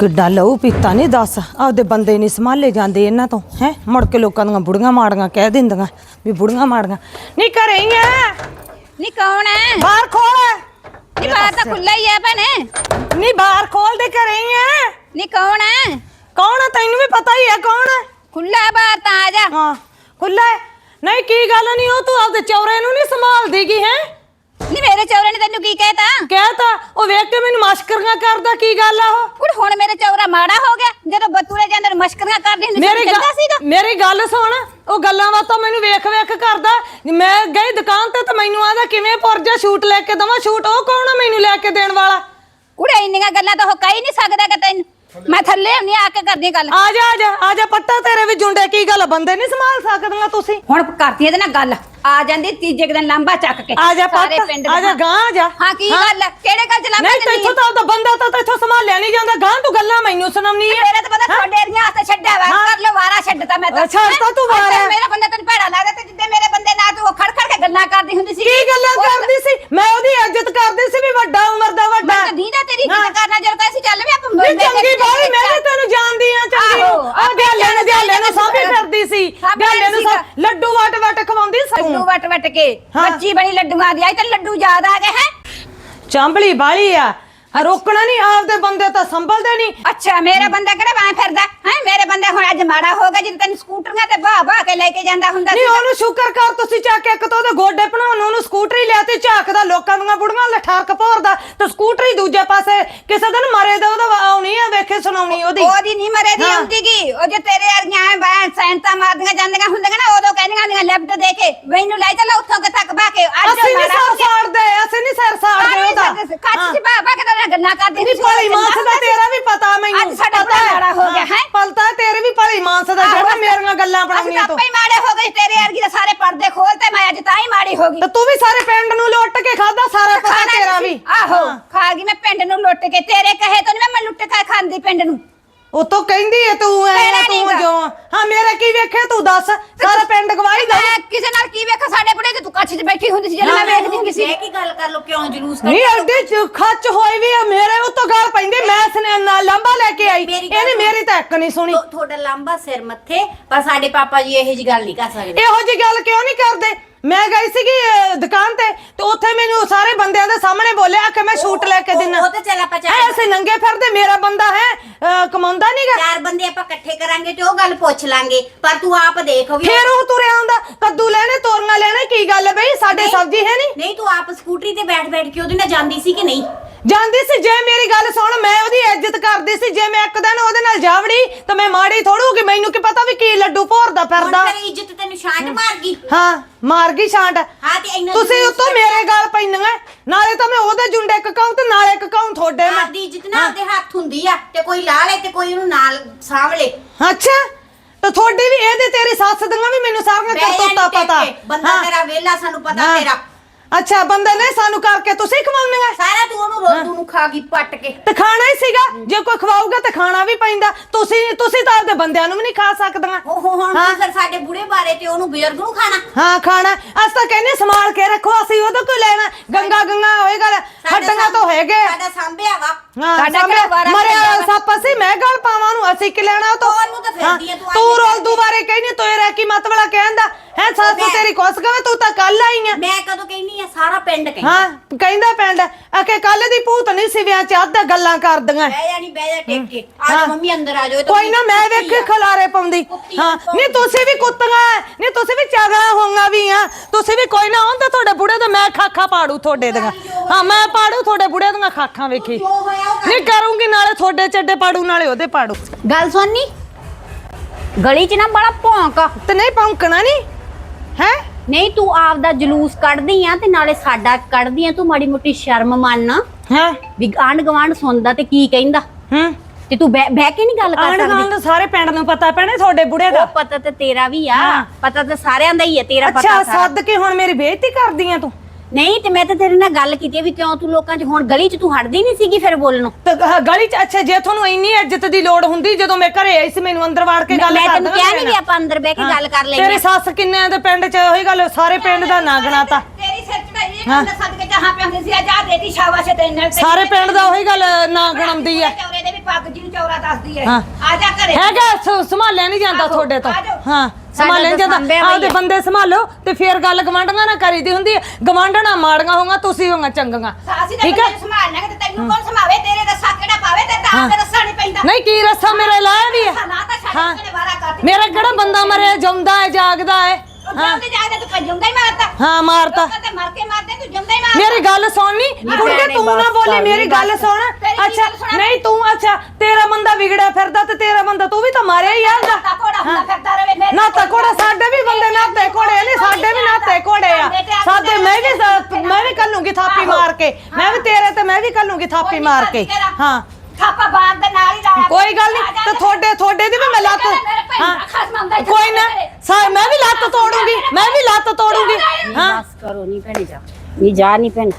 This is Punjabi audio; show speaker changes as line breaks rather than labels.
ਕਿੱਡਾ ਲਹੂ ਪੀਤਾ ਨਹੀਂ ਦੱਸ। ਆਪਦੇ ਬੰਦੇ ਨਹੀਂ ਸੰਭਾਲੇ ਜਾਂਦੇ ਇਹਨਾਂ ਤੋਂ ਹੈ? ਮੁੜ ਕੇ ਲੋਕਾਂ ਦੀਆਂ ਬੁੜੀਆਂ ਮਾੜੀਆਂ ਕਹਿ ਦਿੰਦੀਆਂ ਵੀ ਬੁੜੀਆਂ ਮਾੜੀਆਂ। ਨਹੀਂ ਘਰੇ ਹੀ ਆ।
ਨੀ ਕੌਣ ਹੈ?
ਬਾਹਰ ਖੋਲ।
ਨੀ ਬਾਹਰ ਤਾਂ ਖੁੱਲਾ ਹੀ ਹੈ ਭੈਣੇ।
ਨਹੀਂ ਬਾਹਰ ਖੋਲ ਦੇ ਘਰੇ ਹੀ
ਨੀ ਕੌਣ ਹੈ?
ਕੌਣ ਆ ਤੈਨੂੰ ਵੀ ਪਤਾ ਹੀ ਹੈ ਕੌਣ ਹੈ
ਖੁੱਲਾ ਹੈ ਬਾਹਰ ਤਾਂ ਆ ਜਾ।
ਹਾਂ ਖੁੱਲਾ ਹੈ। ਨਹੀਂ ਕੀ ਗੱਲ ਨਹੀਂ ਉਹ ਤੂੰ ਆਪਦੇ ਚੌਰੇ ਨੂੰ ਨਹੀਂ ਸੰਭਾਲਦੀ ਗੀ ਹੈ?
ਨੀ ਮੇਰੇ ਚੌਰੇ ਨੇ ਤੈਨੂੰ ਕੀ ਕਹਿਤਾ?
ਕਹਿਤਾ? ਉਹ ਵੇਖ ਕੇ ਮੈਨੂੰ ਮਸ਼ਕਰੀਆਂ ਕਰਦਾ ਕੀ ਗੱਲ ਆ ਉਹ?
ਕੁੜ ਹੁਣ ਮੇਰੇ ਚੌਰਾ ਮਾੜਾ ਹੋ ਗਿਆ। ਜਦੋਂ ਬਤੂਰੇ ਜਾਂਦੇ ਨੂੰ ਮਸ਼ਕਰੀਆਂ ਕਰਦੀ ਹੁੰਦੀ
ਮੇਰੀ
ਚੰਗਾ ਸੀਗਾ?
ਗੱਲ ਮੇਰੀ ਗੱਲ ਸੁਣ। ਉਹ ਗੱਲਾਂ ਬਾਤਾਂ ਮੈਨੂੰ ਵੇਖ ਵੇਖ ਕਰਦਾ। ਮੈਂ ਗਈ ਦੁਕਾਨ ਤੇ ਤਾਂ ਮੈਨੂੰ ਆਦਾ ਕਿਵੇਂ ਪੁਰਜਾ ਸ਼ੂਟ ਲੈ ਕੇ ਦਵਾਂ? ਸ਼ੂਟ ਉਹ ਕੌਣ ਆ ਮੈਨੂੰ ਲੈ ਕੇ ਦੇਣ ਵਾਲਾ?
ਕੁੜੇ ਇੰਨੀਆਂ ਗੱਲਾਂ ਤਾਂ ਉਹ ਕਹਿ ਹੀ ਨਹੀਂ ਸਕਦਾ ਕਿ ਤੈਨੂੰ। ਥੱਲੇ ਹੁੰਨੀ ਆ ਕੇ ਕਰਦੀ ਗੱਲ।
ਆ ਜਾ ਆ ਜਾ ਆ ਜਾ ਪੱਟਾ ਤੇਰੇ ਵੀ ਜੁੰਡੇ ਕੀ ਗੱਲ ਬੰਦੇ ਨਹੀਂ ਸੰਭਾਲ ਸਕਦੀਆਂ ਤੁਸੀਂ।
ਹੁਣ ਕਰਤੀ ਇਹਦੇ ਨਾਲ ਗੱਲ। ਆ ਜਾਂਦੀ ਤੀਜੇ ਕੁ ਦਿਨ ਲਾਂਬਾ ਚੱਕ ਕੇ।
ਆ ਜਾ
ਸਾਰੇ
ਪੱਟ ਆ ਜਾ। ਗਾਂ ਆ ਜਾ।
ਹਾਂ ਕੀ ਗੱਲ ਹੈ? ਕਿਹੜੇ ਗੱਲ ਚ ਲਾਂਬਾ
ਨਹੀਂ ਤੈਥੋਂ ਤਾਂ ਉਹਦਾ ਬੰਦਾ ਤਾਂ ਤੈਥੋਂ ਸੰਭਾਲਿਆ ਨਹੀਂ ਜਾਂਦਾ। ਗਾਂ ਤੂੰ ਗੱਲਾਂ ਮੈਨੂੰ ਸੁਣਾਉਣੀ ਹੈ
ਮੇਰੇ ਤਾਂ ਪਤਾ ਤੁਹਾਡੇ ਰੀਆਂ ਹੱਥ ਛੱਡਿਆ ਵਾ।
ਹਾਂ।
ਕਰ ਲੋ ਵਾਰਾ ਛੱਡਤਾ ਮੈਂ ਤਾਂ।
ਅੱਛਾ, ਤਾਂ ਤੂੰ ਵਾਰਾ।
ਮੇਰਾ ਬੰਦਾ ਤੈਨੂੰ ਭੈੜਾ ਲੱਗਦਾ ਤੇ ਜਿੱਦੇ ਮੇਰੇ ਬੰਦੇ ਨਾਲ ਤੂੰ ਖੜ ਖੜ ਕੇ ਗੱਲਾਂ ਕਰਦੀ ਹੁੰਦੀ ਸੀ।
ਕੀ ਗੱਲਾਂ ਕਰਦੀ ਸੀ? ਮੈਂ ਉਹਦੀ ਇੱਜ਼ਤ ਕਰਦੀ ਸੀ ਵੀ ਵੱਡਾ ਉਮਰ ਦਾ ਵੱਡਾ।
ਮੈਂ ਤਾਂ ਦੀਦਾ ਤੇਰੀ
ਹਾਂ।
ਕਰਨਾ ਜਦੋਂ ਕਹਿੰਦੀ ਚੱਲ ਵੀ ਆਪਾਂ
ਨਹੀਂ ਚੰਗੀ
ਦੇ
ਬਾਈ ਮੈਂ ਵੀ ਤੈਨੂੰ ਜਾਣਦੀ ਆ ਚੰਗੀ
ਆਹੋ,
ਆ ਗੱਲੇ ਨੂੰ ਗੱਲੇ ਨੂੰ ਸਾਂਭੀ
ਸਾਂਭੀ
ਫਿਰਦੀ ਸੀ
ਸਾਂਭੀ
ਗੱਲੇ ਨੂੰ। ਸਾ- ਲੱਡੂ ਵਟ ਵਟ ਖਵਾਉਂਦੀ ਸੀ
ਲੱਡੂ ਵਟ ਵਟ ਕੇ
ਹਾਂ।
ਬੱਚੀ ਬਣੀ ਲੱਡੂਆਂ ਦੀ ਆਈ ਤਾਂ ਲੱਡੂ ਯਾਦ ਆ ਗਏ ਹੈ
ਚਾਂਬਲੀ ਬਾਲੀ ਆ ਆ ਰੋਕਣਾ ਨਹੀਂ ਆਪਦੇ ਬੰਦੇ ਤਾਂ ਸੰਭਲਦੇ ਨਹੀਂ।
ਅੱਛਾ ਮੇਰਾ ਬੰਦਾ ਕਿਹੜਾ ਬਾਹ ਫਿਰਦਾ? ਹੈ ਮੇਰੇ ਬੰਦਾ ਹੁਣ ਅੱਜ ਮਾੜਾ ਹੋ ਗਿਆ ਜਦੋਂ ਤੈਨੂੰ ਸਕੂਟਰੀਆਂ ਤੇ ਬਾਹ ਬਾਹ ਕੇ ਲੈ ਕੇ ਜਾਂਦਾ ਹੁੰਦਾ
ਨਹੀਂ ਉਹਨੂੰ ਸ਼ੁਕਰ ਕਰ ਤੁਸੀਂ ਚੱਕ ਇੱਕ ਤਾਂ ਉਹਦੇ ਗੋਡੇ ਭਣਾਉਣ ਨੂੰ ਉਹਨੂੰ ਸਕੂਟਰੀ ਲਿਆ ਤੇ ਝਾਕਦਾ ਲੋਕਾਂ ਦੀਆਂ ਬੁੜੀਆਂ ਲਠਾਰਕ ਭੋਰਦਾ ਤੇ ਸਕੂਟਰੀ ਦੂਜੇ ਪਾਸੇ ਕਿਸੇ ਦਿਨ ਮਰੇ ਦਾ ਉਹਦਾ ਆਉਣੀ ਆ ਵੇਖੇ ਸੁਣਾਉਣੀ ਉਹਦੀ।
ਉਹਦੀ ਨਹੀਂ ਮਰੇ ਦੀ। ਆਉਂਦੀਗੀ ਉਹ ਜੇ ਤੇਰੇ ਵਰਗੀਆਂ ਐ ਬੈਂ ਸੈਂਟਾ ਮਾਰਦੀਆਂ ਜਾਂਦੀਆਂ ਹੁੰਦੀਆਂ ਨਾ ਉਦੋਂ ਕਹਿੰਦੀਆਂ ਹੁੰਦੀਆਂ ਲੈਫਟ ਦੇ ਕੇ ਮੈਨੂੰ ਲੈ ਚੱਲ ਉੱਥੋਂ ਕਿ ਤੱਕ ਕੇ ਅੱਜ ਮਾੜਾ ਹੋ
ਸਰ
ਗਿਆ।
ਸਰ ਸਾੜਦੇ ਉਹਦਾ
ਕੱਚ ਚ ਬਾ ਬਾ ਕੇ ਤਾਂ ਕਰਦੀ
ਨਹੀਂ ਭਲੀ ਮਾਨਸ ਦਾ ਤੇਰਾ ਵੀ ਪਤਾ ਮੈਨੂੰ
ਅੱਜ ਸਾਡਾ। ਮਾੜਾ ਹੋ ਗਿਆ ਹੈ
ਪਲਤਾ ਤੇਰੇ ਵੀ ਭਲੀ ਮਾਨਸ ਦਾ ਜਿਹੜਾ ਮੇਰੀਆਂ ਗੱਲਾਂ
ਅਸੀਂ
ਬਣਾਉਣੀਆਂ
ਤਾਂ
ਤੂੰ।
ਆਪੇ ਮਾੜੇ ਹੋ ਗਏ ਤੇਰੇ ਵਰਗੀ ਦੇ ਸਾਰੇ ਪਰਦੇ ਖੋਲਤੇ ਮੈਂ ਅੱਜ ਤਾਂ ਹੀ ਮਾੜੀ ਹੋ ਗਈ।
ਤੇ ਤੂੰ ਵੀ ਸਾਰੇ ਪਿੰਡ ਨੂੰ ਲੁੱਟ ਕੇ ਖਾਦਾ ਸਾਰਾ ਪਤਾ ਤੇਰਾ ਵੀ।
ਆਹੋ। ਖਾ ਗਈ ਮੈਂ ਪਿੰਡ ਨੂੰ ਲੁੱਟ ਕੇ ਤੇਰੇ ਕਹੇ ਤੋਂ ਨਹੀਂ ਮੈਂ ਲੁੱਟ ਕੇ ਖਾਂਦੀ ਪਿੰਡ ਨੂੰ।
ਉਹ ਤੋਂ ਕਹਿੰਦੀ ਏ ਤੂੰ ਐ ਤੂੰ। ਜੋ ਹਾਂ ਮੇਰਾ ਕੀ ਵੇਖੇ ਤੂੰ ਦੱਸ। ਸਾਰਾ ਪਿੰਡ ਗਵਾਹੀ ਦਾ।
ਕਿਸੇ ਨਾਲ ਕੀ ਵੇਖਾ ਸਾਡੇ ਬੁੜੇ ਤੇ ਤੂੰ ਕੱਛ 'ਚ ਬੈਠੀ ਹੁੰਦੀ ਸੀ ਜਦੋਂ ਮੈਂ ਵੇਖਦੀ ਹੁੰਦੀ ਸੀ।
ਕਰ ਲੋ ਕਿਉਂ ਜਲੂਸ
ਨਹੀਂ ਅੱਡੇ ਚ ਖੱਚ ਹੋਈ ਵੀ ਆ, ਮੇਰੇ ਉੱਤੋਂ ਗੱਲ ਪੈਂਦੀ ਮੈਂ ਸਨੇ ਨਾਲ ਲੰਬਾ ਲੈ ਕੇ ਆਈ।
ਮੇਰੀ ਗੱਲ
ਇਹਨੇ
ਸੁਣ।
ਮੇਰੀ ਤਾਂ ਇੱਕ ਨਹੀਂ ਸੁਣੀ।
ਤੁਹਾਡਾ ਲੰਬਾ ਸਿਰ ਮੱਥੇ ਪਰ ਸਾਡੇ ਪਾਪਾ ਜੀ ਇਹੋ ਜੀ ਗੱਲ ਨਹੀਂ ਕਰ ਸਕਦੇ।
ਇਹੋ ਜੀ ਗੱਲ ਕਿਉਂ ਨਹੀਂ ਕਰਦੇ? ਮੈਂ ਗਈ ਸੀਗੀ ਅਹ, ਦੁਕਾਨ ਤੇ ਤੇ ਉੱਥੇ ਮੈਨੂੰ ਸਾਰੇ ਬੰਦਿਆਂ ਦੇ ਸਾਹਮਣੇ ਬੋਲਿਆ ਕਿ ਮੈਂ ਸ਼ੂਟ ਲੈ ਕੇ
ਉਹ-
ਦਿਨਾ।
ਉਹ ਤਾਂ ਚੱਲ ਆਪਾਂ
ਐ
ਚਾਰ
ਅਸੀਂ ਨੰਗੇ ਫਿਰਦੇ ਮੇਰਾ ਬੰਦਾ ਹੈ ਅਹ, ਕਮਾਉਂਦਾ ਨਹੀਂਗਾ
ਚਾਰ ਬੰਦੇ ਆਪਾਂ ਇਕੱਠੇ ਕਰਾਂਗੇ ਤੇ ਉਹ ਗੱਲ ਪੁੱਛ ਲਾਂਗੇ ਪਰ ਤੂੰ ਆਪ ਦੇਖ ਵੀ
ਫੇਰ ਉਹ ਤੁਰਿਆ ਆਉਂਦਾ ਕੱਦੂ ਲੈਣੇ ਤੋਰੀਆਂ ਲੈਣੇ ਕੀ ਗੱਲ ਬਈ ਸਾਡੇ
ਨਹੀਂ।
ਸਬਜ਼ੀ ਹੈ ਨਹੀਂ
ਨਹੀਂ ਤੂੰ ਆਪ ਸਕੂਟਰੀ ਤੇ ਬੈਠ ਬੈਠ ਕੇ ਉਹਦੇ ਨਾਲ ਜਾਂਦੀ ਸੀ ਕਿ ਨਹੀਂ?
ਜਾਂਦੀ ਸੀ ਜੇ ਮੇਰੀ ਗੱਲ ਸੁਣ ਇੱਜ਼ਤ ਕਰਦੀ ਸੀ ਜੇ ਮੈਂ ਇੱਕ ਦਿਨ ਉਹਦੇ ਨਾਲ ਜਾਵੜੀ ਤਾਂ ਮੈਂ ਮਾੜੀ ਥੋੜੂ ਕਿ ਮੈਨੂੰ ਕੀ ਪਤਾ ਵੀ ਕੀ ਲੱਡੂ ਭੋਰਦਾ
ਹੁਣ
ਫਿਰਦਾ।
ਫਿਰ ਇੱਜ਼ਤ ਤੈਨੂੰ ਛਾਂਟ ਮਾਰ ਗਈ
ਹਾਂ ਮਾਰ ਗਈ ਛਾਂਟ।
ਹਾਂ ਤੇ ਇੰਨਾ
ਤੁਸੀਂ
ਜਲੂਸ
ਉੱਤੋਂ ਮੇਰੇ ਗੱਲ ਪੈਂਦੀਆਂ। ਨਾਲੇ ਤਾਂ ਮੈਂ ਉਹਦੇ ਜੁੰਡੇ ਇੱਕ ਕਹੂੰ ਤੇ ਨਾਲੇ ਇੱਕ ਕਹੂੰ ਤੁਹਾਡੇ ਮੈਂ।
ਆਪਦੀ ਇੱਜ਼ਤ ਨਾ ਆਪਦੇ ਹੱਥ ਹੁੰਦੀ ਆ ਤੇ ਕੋਈ ਲਾ ਲੇ ਤੇ ਕੋਈ ਉਹਨੂੰ ਨਾਲ ਸਾਂਭ ਲੇ
ਅੱਛਾ ਤੇ ਤੁਹਾਡੀ ਵੀ ਇਹਦੇ ਤੇਰੀ ਸੱਸ ਦੀਆਂ ਵੀ ਮੈਨੂੰ ਸਾਰੀਆਂ ਕਰਤੂਤਾਂ
ਨੀ
ਪਤਾ।
ਬੰਦਾ
ਹਾਂ।
ਤੇਰਾ ਵੇਲਾ ਸਾਨੂੰ ਪਤਾ
ਹਾਂ।
ਤੇਰਾ।
ਅੱਛਾ ਬੰਦੇ ਨੇ ਸਾਨੂੰ ਕਰਕੇ ਤੁਸੀਂ ਖਵਾਉਂਦੀਆਂ
ਸਾਰਾ ਤੂੰ ਉਹਨੂੰ ਰੋਟੂ ਨੂੰ ਖਾ ਗਈ ਪੱਟ ਕੇ।
ਤੇ ਖਾਣਾ ਹੀ ਸੀਗਾ। ਜੇ ਕੋਈ ਖਵਾਊਗਾ ਤੇ ਖਾਣਾ ਵੀ ਪੈਂਦਾ। ਤੁਸੀਂ ਤੁਸੀਂ ਤਾਂ ਆਪਦੇ ਬੰਦਿਆਂ ਨੂੰ ਵੀ ਨਹੀਂ ਖਾ ਸਕਦੀਆਂ।
ਉਹ ਹੁਣ
ਹਾਂ।
ਫਿਰ ਸਾਡੇ ਬੁੜੇ ਬਾਰੇ ਤੇ ਉਹਨੂੰ ਬਜ਼ੁਰਗ ਨੂੰ ਖਾਣਾ।
ਹਾਂ ਖਾਣਾ। ਅਸ ਤਾਂ ਕਹਿੰਦੇ ਸੰਭਾਲ ਕੇ ਰੱਖੋ। ਅਸੀਂ ਉਹਦੇ ਕੋਲ ਲੈਣਾ। ਗੰਗਾ ਗੰਗਾ ਹੋਏ ਗੱਲ।
ਸਾਡਾ
ਹੱਡੀਆਂ ਤੋਂ ਹੈਗੇ
ਸਾਡਾ ਸਾਂਭਿਆ ਵਾ।
ਹਾਂ
ਸਾਡਾ
ਸਾਹਮਣੇ
ਕਿਹੜਾ ਵਾਰਾ
ਮਰਿਆ
ਫਿਰਦਾ ਵਾ?
ਸੱਪ ਅਸੀਂ ਮੈਂ ਗੱਲ ਪਾਵਾਂ ਨੂੰ ਅਸੀਂ ਕਿ ਲੈਣਾ ਉਹ ਤੋਂ।
ਉਹਨੂੰ ਤਾਂ ਫਿਰਦੀ ਆ, ਤੂੰ
ਤੂੰ
ਆਈ
ਰੋਲ ਦੁਬਾਰੇ ਕਹਿੰਦੀ ਤੋਏ ਰਹਿ ਕੀ ਮਤ ਵਾਲਾ ਕਹਿੰਦਾ ਹੈ ਸੱਸ
ਮੈਂ-
ਤੇਰੀ ਕੋਸ ਕਵੇ ਤੂੰ ਤਾਂ ਕੱਲ ਆਈ ਆ।
ਮੈਂ ਕਦੋਂ ਕਹਿੰਨੀ ਆ ਸਾਰਾ ਪਿੰਡ ਕਹਿੰਦਾ।
ਹਾਂ ਕਹਿੰਦਾ ਪਿੰਡ ਆਕੇ ਕੱਲ ਦੀ ਭੂਤ ਨਹੀਂ ਸਿਵਿਆਂ ਚ ਅੱਧ ਗੱਲਾਂ ਕਰਦੀਆਂ।
ਬਹਿ ਜਾ ਨਹੀਂ ਬਹਿ ਜਾ ਟਿਕ ਕੇ
ਹਾਂ।
ਆ ਮੰਮੀ ਅੰਦਰ ਆ ਜਾਓ ਇਹ ਤਾਂ
ਕੋਈ ਨਾ ਮੈਂ
ਕੁੱਤੀ
ਵੇਖੇ
ਆ।
ਖਲਾਰੇ ਪਾਉਂਦੀ।
ਕੁੱਤੀ
ਹਾਂ
ਆ,
ਨਹੀਂ ਤੁਸੀਂ ਵੀ ਕੁੱਤੀਆਂ ਐ, ਨਹੀਂ ਤੁਸੀਂ ਵੀ ਚਾਗਲਾ ਹੋਊਗਾ ਵੀ ਆ। ਤੁਸੀਂ ਵੀ ਕੋਈ ਨਾ ਹੁੰਦਾ ਤੁਹਾਡੇ ਬੁੜੇ ਤੇ ਮੈਂ ਖਾਖਾ ਪਾੜੂ ਤੁਹਾਡੇ ਦੀਆਂ। ਹਾਂ ਮੈਂ ਪਾੜੂ ਤੁਹਾਡੇ ਬੁੜੇ ਦੀਆਂ ਖਾਖਾਂ ਵੇਖੀ। ਨਹੀਂ ਕਰੂੰਗੀ ਨਾਲੇ ਤੁਹਾਡੇ ਚੱਡੇ ਪਾੜੂ ਨਾਲੇ ਉਹਦੇ ਪਾੜੂ।
ਗੱਲ ਸੁਣਨੀ? ਗਲੀ 'ਚ ਨਾ ਬੜਾ ਭੌਂਕ
ਤੇ ਨਹੀਂ ਭੌਂਕਣਾ ਨਹੀਂ? ਹੈ?
ਨਹੀਂ ਤੂੰ ਆਪ ਦਾ ਜਲੂਸ ਕੱਢਦੀ ਆ ਤੇ ਨਾਲੇ ਸਾਡਾ ਕੱਢਦੀ ਆ। ਤੂੰ ਮਾੜੀ ਮੋਟੀ ਸ਼ਰਮ ਮੰਨ।
ਹਾਂ?
ਵੀ ਆਂਢ ਗਵਾਂਢ ਸੁਣਦਾ ਤੇ ਕੀ ਕਹਿੰਦਾ?
ਹੂੰ?
ਤੇ ਤੂੰ ਬਹਿ ਬਹਿ ਕੇ ਨਹੀਂ ਗੱਲ ਕਰ
ਆਂਢ
ਸਕਦੀ?
ਗੁਆਂਢ ਸਾਰੇ ਪਿੰਡ ਨੂੰ ਪਤਾ ਪੈਣੇ ਤੁਹਾਡੇ ਬੁੜੇ ਦਾ।
ਉਹ ਪਤਾ ਤੇ ਤੇਰਾ ਵੀ ਆ
ਹਾਂ।
ਪਤਾ ਤੇ ਸਾਰਿਆਂ ਦਾ ਹੀ ਆ ਤੇਰਾ
ਅੱਛਾ
ਪਤਾ ਸਾਰਾ।
ਸੱਦ ਕੇ ਹੁਣ ਮੇਰੀ ਬੇਇੱਜ਼ਤੀ ਕਰਦੀ ਆ ਤੂੰ?
ਨਹੀਂ ਤੇ ਮੈਂ ਤਾਂ ਤੇਰੇ ਨਾਲ ਗੱਲ ਕੀਤੀ ਆ ਵੀ ਕਿਉਂ ਤੂੰ ਲੋਕਾਂ 'ਚ ਹੁਣ ਗਲੀ 'ਚ ਤੂੰ ਹਟਦੀ ਨਹੀਂ ਸੀਗੀ ਫਿਰ ਬੋਲਣੋਂ
ਤੇ ਗ- ਗਲੀ ਚ ਅੱਛਾ ਜੇ ਤੁਹਾਨੂੰ ਇੰਨੀ ਇੱਜ਼ਤ ਦੀ ਲੋੜ ਹੁੰਦੀ ਜਦੋਂ ਮੈਂ ਘਰੇ ਆਈ ਸੀ ਮੈਨੂੰ ਅੰਦਰ ਵਾੜ ਕੇ ਗੱਲ
ਮੈਂ
ਕਰ
ਤੈਨੂੰ
ਦੇਣਾ
ਕਿਹਾ ਨਹੀਂ ਵੀ ਆਪਾਂ ਅੰਦਰ ਬਹਿ ਕੇ। ਗੱਲ ਕਰ
ਤੇਰੀ
ਲੈਂਦੇ
ਸੱਸ ਕਿੰਨੇ ਦੇ ਪਿੰਡ ਚ ਉਹੀ ਗੱਲ ਸਾਰੇ ਪਿੰਡ ਦਾ ਨਾਂ ਗਣਾਤਾ
ਤੇਰੀ ਸਿਰ ਚੜਾਈ ਇਹ
ਹਾਂ।
ਕੰਮ ਸਦਕੇ ਜਹਾਂ ਪੇ ਹੁੰਦੀ ਸੀ ਆ ਜਾ ਦੇਤੀ ਸ਼ਾਬਾਸ਼ ਤੇ ਇੰਨਾ
ਸਾਰੇ ਪਿੰਡ ਦਾ ਉਹੀ ਗੱਲ ਨਾਂ ਗਣਾਉਂਦੀ ਆ
ਚੌਰੇ ਦੇ ਵੀ ਪੱਗ ਜੀ ਨੂੰ ਚੌਰਾ ਦੱਸਦੀ ਹੈ।
ਹਾਂ।
ਆ ਜਾ ਘਰੇ।
ਹੈਗਾ ਸ- ਸੰਭਾਲਿਆ ਨਹੀਂ ਜਾਂਦਾ
ਆਹੋ,
ਤੁਹਾਡੇ ਤੋਂ। ਹਾਂ ਸੰਭਾਲਿਆ ਨਹੀਂ
ਸਾਡਾ ਤਾਂ
ਜਾਂਦਾ।
ਸਾਂਭਿਆ
ਆਪਦੇ ਬੰਦੇ ਸੰਭਾਲੋ ਤੇ ਫੇਰ ਗੱਲ ਗਵਾਂਢੀਆਂ ਨਾਲ ਕਰੀਦੀ ਹੁੰਦੀ ਹੈ। ਗਵਾਂਢਣਾ ਮਾੜੀਆਂ ਹੋਗਾ ਤੁਸੀਂ ਹੋਗਾ ਚੰਗੀਆਂ। ਠੀਕ ਹੈ?
ਬੰਦੇ ਨੂੰ ਸੰਭਾਲਣਾ ਕਿ ਤੈਨੂੰ ਕੌਣ ਸੰਭਾਵੇ ਤੇਰੇ ਰੱਸਾ ਕਿਹੜਾ ਪਾਵੇ ਤੇ ਤਾਂ
ਹਾਂ।
ਤੇ ਰੱਸਾ ਨਹੀਂ ਪੈਂਦਾ।
ਨਹੀਂ ਕੀ ਰੱਸਾ ਮੇਰੇ ਲਾਇਆ ਵੀ
ਰੱਸਾ
ਹੈ
ਨਾ ਤਾਂ
ਹਾਂ।
ਸਾਡੇ ਕੋਲੇ ਵਾਰਾ ਕਰਦੀ
ਮੇਰਾ ਕਿਹੜਾ ਬੰਦਾ ਮਰਿਆ ਜਿਉਂਦਾ ਹੈ ਜਾਗਦਾ ਹਾਂ?
ਜਾਂਦੇ ਤੂੰ ਹੀ ਮਾਰਤਾ।
ਹਾਂ ਮਾਰਤਾ।
ਲੋਕਾਂ ਤੇ ਮਰ ਕੇ ਮਾਰਦੇ ਤੂੰ ਜਿਉਂਦਾ ਹੀ ਮਾਰਦਾ
ਮੇਰੀ ਗੱਲ ਸੁਣਨੀ ਕੁੜਕੇ ਤੂੰ ਨਾ ਬੋਲੀ ਮੇਰੀ ਗੱਲ। ਸੁਣ। ਅੱਛਾ? ਨਹੀਂ ਤੂੰ ਅੱਛਾ ਤੇਰਾ ਬੰਦਾ ਵਿਗੜਿਆ ਫਿਰਦਾ ਤੇ ਤੇਰਾ ਬੰਦਾ ਤੂੰ ਵੀ ਤਾਂ ਮਾਰਿਆ ਹੀ ਆਂਦਾ
ਤਾਂ ਕੋੜਾ ਹੁੰਦਾ ਫਿਰਦਾ ਰਵੇ ਮੇਰੇ
ਨਾ ਤਾਂ ਕੋੜਾ ਸਾਡੇ ਵੀ ਬੰਦੇ ਨਾਤੇ ਕੋੜੇ ਸਾਡੇ ਵੀ ਆ। ਸਾਡੇ ਮੈਂ ਵੀ ਮੈਂ ਵੀ ਕੱਲੂਗੀ ਥਾਪੀ ਮਾਰ ਕੇ। ਮੈਂ ਵੀ ਤੇਰੇ ਤੇ ਮੈਂ ਵੀ ਕੱਲੂਗੀ ਥਾਪੀ ਮਾਰ ਕੇ। ਹਾਂ।
ਥਾਪਾ ਬਾਦ ਦੇ ਨਾਲ ਹੀ ਲਾਇਆ।
ਕੋਈ ਗੱਲ ਨਹੀਂ ਤੇ ਤੁਹਾਡੇ ਤੁਹਾਡੇ ਦੀ ਵੀ ਮੈਂ ਲੱਤ ਹਾਂ। ਕੋਈ ਨਾ। ਸਾ- ਮੈਂ ਵੀ ਲੱਤ ਤੋੜੂੰਗੀ ਮੈਂ ਵੀ ਲੱਤ ਤੋੜੂੰਗੀ। ਹਾਂ।
ਬਸ ਕਰੋ ਨਹੀਂ ਭੈਣੇ ਜਾ। ਨਹੀਂ ਜਾ ਨਹੀਂ ਭੈਣ।